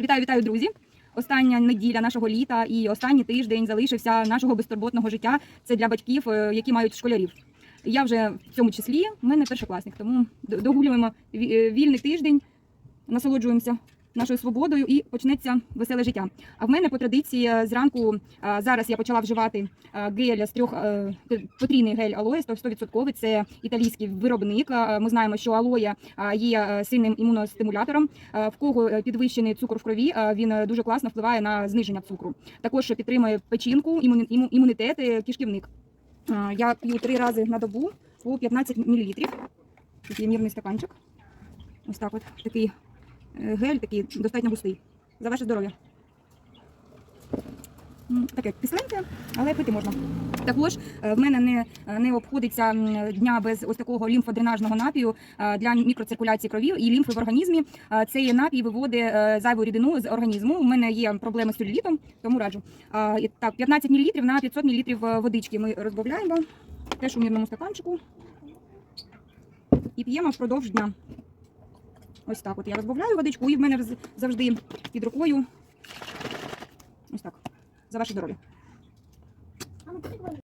Вітаю, вітаю, друзі! Остання неділя нашого літа і останній тиждень залишився нашого безтурботного життя. Це для батьків, е, які мають школярів. Я вже в цьому числі, в мене першокласник, тому догулюємо е, вільний тиждень, насолоджуємося нашою свободою і почнеться веселе життя. А в мене по традиції е, зранку е, зараз я почала вживати е, гель з трьох потрійний гель алоє 100%. Це італійський виробник. Ми знаємо, що алоє е, є сильним імуностимулятором. В кого підвищений цукор в крові, він дуже класно впливає на зниження цукру. Також підтримує печінку, імунітет, кишківник. Я п'ю три рази на добу по 15 мл. Тут мірний стаканчик. Ось так от такий гель, такий достатньо густий. За ваше здоров'я. Таке кисленьке, але пити можна. Також е, в мене не, не обходиться дня без ось такого лімфодренажного напію е, для мікроциркуляції крові і лімфи в організмі. Е, Цей напій виводить е, зайву рідину з організму. У мене є проблеми з целюлітом, тому раджу. Так, 15 мл на 500 мл водички ми розбавляємо теж у мірному стаканчику і п'ємо впродовж дня. Ось так от я розбавляю водичку, і в мене завжди під рукою. Ось так. За ваше здоров'я.